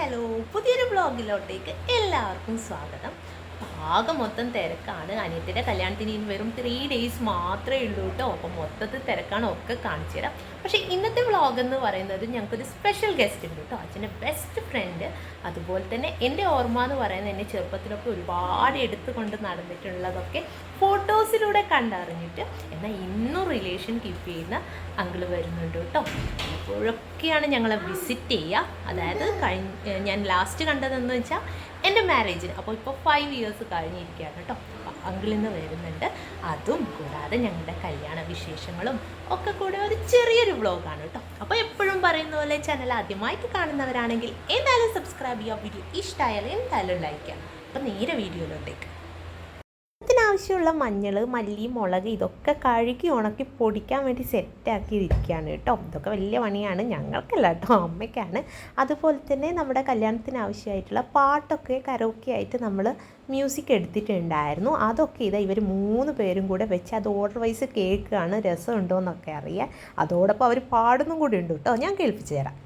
Hello പുതിയൊരു ബ്ലോഗിലോട്ടേക്ക് എല്ലാവർക്കും സ്വാഗതം. ആകെ മൊത്തം തിരക്കാണ്. അനിയത്തിന്റെ കല്യാണത്തിന് ഇനി വെറും ത്രീ ഡേയ്സ് മാത്രമേ ഉള്ളൂ കേട്ടോ അപ്പം മൊത്തത്തിൽ തിരക്കാണ്. ഒക്കെ കാണിച്ചു തരാം. പക്ഷേ ഇന്നത്തെ വ്ളോഗ് എന്ന് പറയുന്നത് ഞങ്ങൾക്കൊരു സ്പെഷ്യൽ ഗസ്റ്റ് ഉണ്ട് കേട്ടോ അച്ഛന്റെ ബെസ്റ്റ് ഫ്രണ്ട് അതുപോലെ തന്നെ എന്റെ ഓർമ്മ എന്ന് പറയുന്നത് എന്റെ ചെറുപ്പത്തിലൊക്കെ ഒരുപാട് എടുത്തുകൊണ്ട് നടന്നിട്ടുള്ളതൊക്കെ ഫോട്ടോസിലൂടെ കണ്ടറിഞ്ഞിട്ട് എന്നാൽ ഇന്നും റിലേഷൻ കീപ്പ് ചെയ്യുന്ന അങ്കിൾ വരുന്നുണ്ട് കേട്ടോ ഇപ്പോഴൊക്കെയാണ് ഞങ്ങളെ വിസിറ്റ് ചെയ്യുക. അതായത് കഴിഞ്ഞ ഞാൻ ലാസ്റ്റ് കണ്ടതെന്ന് വെച്ചാൽ എന്റെ മാരേജിന് അപ്പോൾ ഇപ്പോൾ ഫൈവ് ഇയേഴ്സ് കഴിഞ്ഞിരിക്കുകയാണ് കേട്ടോ. അപ്പോൾ അങ്കിളിൽ നിന്ന് വരുന്നുണ്ട്. അതും കൂടാതെ ഞങ്ങളുടെ കല്യാണ വിശേഷങ്ങളും ഒക്കെ കൂടെ ഒരു ചെറിയൊരു വ്ളോഗാണ് കേട്ടോ. അപ്പോൾ എപ്പോഴും പറയുന്ന പോലെ ചാനൽ ആദ്യമായിട്ട് കാണുന്നവരാണെങ്കിൽ എന്തായാലും സബ്സ്ക്രൈബ് ചെയ്യുക. വീഡിയോ ഇഷ്ടമായാലും എന്തായാലും ലൈക്ക് ചെയ്യാം അപ്പോൾ നേരെ വീഡിയോയിലോട്ടേക്ക്. ഇതിനാവശ്യമുള്ള മഞ്ഞൾ മല്ലി മുളക് ഇതൊക്കെ കഴുകി ഉണക്കി പൊടിക്കാൻ വേണ്ടി സെറ്റാക്കി ഇരിക്കുകയാണ് കേട്ടോ. ഇതൊക്കെ വലിയ പണിയാണ് ഞങ്ങൾക്കല്ല കേട്ടോ അമ്മയ്ക്കാണ്. അതുപോലെ തന്നെ നമ്മുടെ കല്യാണത്തിന് ആവശ്യമായിട്ടുള്ള പാട്ടൊക്കെ കരോക്കെ ആയിട്ട് നമ്മൾ മ്യൂസിക് എടുത്തിട്ടുണ്ടായിരുന്നു. അതൊക്കെ ഇതാ ഇവർ മൂന്ന് പേരും കൂടെ വെച്ച് അത് ഓർഡർ വൈസ് കേൾക്കുകയാണ്. രസമുണ്ടോ എന്നൊക്കെ അറിയാൻ. അതോടൊപ്പം അവർ പാടുന്നും കൂടി ഉണ്ട് കേട്ടോ. ഞാൻ കേൾപ്പിച്ചു തരാം.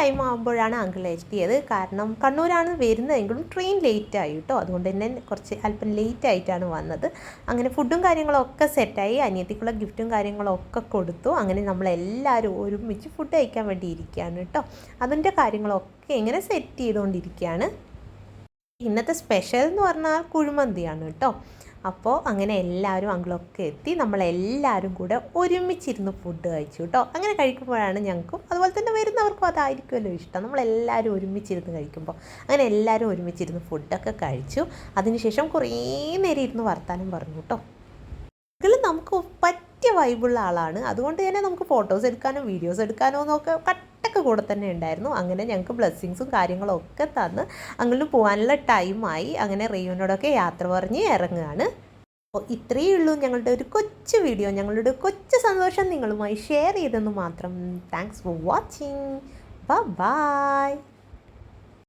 ടൈം ആകുമ്പോഴാണ് അങ്കിൾ എത്തിയത്. കാരണം കണ്ണൂരാണ് വരുന്നതെങ്കിലും ട്രെയിൻ ലേറ്റ് ആയി കേട്ടോ അതുകൊണ്ട് തന്നെ കുറച്ച് അല്പം ലേറ്റ് ആയിട്ടാണ് വന്നത്. അങ്ങനെ ഫുഡും കാര്യങ്ങളൊക്കെ സെറ്റായി അനിയത്തിക്കുള്ള ഗിഫ്റ്റും കാര്യങ്ങളൊക്കെ കൊടുത്തു. അങ്ങനെ നമ്മളെല്ലാവരും ഒരുമിച്ച് ഫുഡ് കഴിക്കാൻ വേണ്ടി ഇരിക്കുകയാണ് കേട്ടോ അതിന്റെ കാര്യങ്ങളൊക്കെ ഇങ്ങനെ സെറ്റ് ചെയ്തുകൊണ്ടിരിക്കുകയാണ്. ഇന്നത്തെ സ്പെഷ്യൽ എന്ന് പറഞ്ഞാൽ കുഴിമന്തിയാണ് കേട്ടോ അപ്പോൾ അങ്ങനെ എല്ലാവരും അങ്കിളൊക്കെ എത്തി നമ്മളെല്ലാവരും കൂടെ ഒരുമിച്ചിരുന്ന് ഫുഡ് കഴിച്ചു കേട്ടോ അങ്ങനെ കഴിക്കുമ്പോഴാണ് ഞങ്ങൾക്കും അതുപോലെ തന്നെ വരുന്നവർക്കും അതായിരിക്കുമല്ലോ ഇഷ്ടം. നമ്മളെല്ലാവരും ഒരുമിച്ചിരുന്ന് കഴിക്കുമ്പോൾ അങ്ങനെ എല്ലാവരും ഒരുമിച്ചിരുന്ന് ഫുഡൊക്കെ കഴിച്ചു. അതിനുശേഷം കുറേ നേരം ഇരുന്ന് വർത്താനം പറഞ്ഞു കേട്ടോ ഇതിൽ നമുക്ക് പറ്റിയ വൈബുള്ള ആളാണ്. അതുകൊണ്ട് തന്നെ നമുക്ക് ഫോട്ടോസ് എടുക്കാനോ വീഡിയോസ് എടുക്കാനോ എന്നൊക്കെ കട്ടൊക്കെ കൂടെ തന്നെ ഉണ്ടായിരുന്നു. അങ്ങനെ ഞങ്ങൾക്ക് ബ്ലെസ്സിങ്സും കാര്യങ്ങളും ഒക്കെ തന്ന് അങ്ങനെ പോകാനുള്ള ടൈമായി അങ്ങനെ റെയ്യൂനോടൊക്കെ യാത്ര പറഞ്ഞ് ഇറങ്ങുകയാണ് അപ്പോൾ ഇത്രയേ ഉള്ളൂ ഞങ്ങളുടെ ഒരു കൊച്ചു വീഡിയോ ഞങ്ങളുടെ കൊച്ചു സന്തോഷം നിങ്ങളുമായി ഷെയർ ചെയ്തെന്ന് മാത്രം. Thanks for watching bye